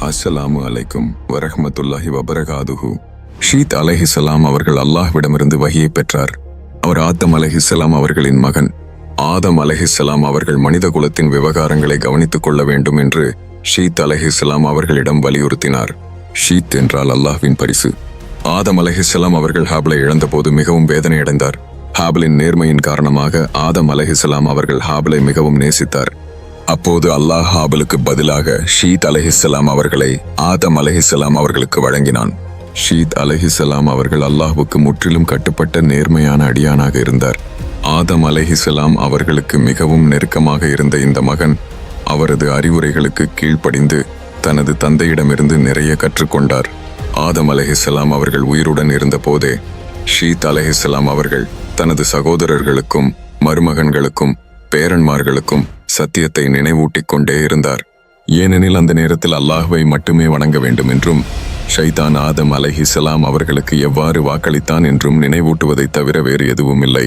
அஸ்ஸலாமு அலைக்கும் வரஹமத்துல்லாஹி வபரகாதுஹு ஷீத் அலஹிசலாம் அவர்கள் அல்லாஹ்விடமிருந்து வகியை பெற்றார் அவர் ஆத்தம் அலஹிசலாம் அவர்களின் மகன் ஆதம் அலஹிசலாம் அவர்கள் மனித குலத்தின் விவகாரங்களை கவனித்துக் கொள்ள வேண்டும் என்று ஷீத் அலஹிசலாம் அவர்களிடம் வலியுறுத்தினார் ஷீத் என்றால் அல்லாஹ்வின் பரிசு ஆதம் அலஹிசலாம் அவர்கள் ஹாபிளை இழந்தபோது மிகவும் வேதனையடைந்தார் ஹாபிளின் நேர்மையின் காரணமாக ஆதம் அலஹிசலாம் அவர்கள் ஹாபிளை மிகவும் நேசித்தார் அப்போது அல்லாஹ் ஹாபலுக்கு பதிலாக ஷீத் அலஹிசலாம் அவர்களை ஆதம் அலஹிசலாம் அவர்களுக்கு வழங்கினான். ஷீத் அலஹிசலாம் அவர்கள் அல்லாஹுக்கு முற்றிலும் கட்டுப்பட்ட நேர்மையான அடியானாக இருந்தார். ஆதம் அலஹிசலாம் அவர்களுக்கு மிகவும் நெருக்கமாக இருந்த இந்த மகன் அவரது அறிவுரைகளுக்கு கீழ்ப்படிந்து தனது தந்தையிடமிருந்து நிறைய கற்றுக்கொண்டார். ஆதம் அலஹிசலாம் அவர்கள் உயிருடன் இருந்தபோதே ஷீத் அலஹிசலாம் அவர்கள் தனது சகோதரர்களுக்கும் மருமகன்களுக்கும் பேரன்மார்களுக்கும் சத்தியத்தை நினைவூட்டிக் கொண்டே இருந்தார். ஏனெனில் அந்த நேரத்தில் அல்லாஹுவை மட்டுமே வணங்க வேண்டும் என்றும் ஷைதான் ஆதம் அலஹிசலாம் அவர்களுக்கு எவ்வாறு வாக்களித்தான் என்றும் நினைவூட்டுவதைத் தவிர வேறு எதுவும் இல்லை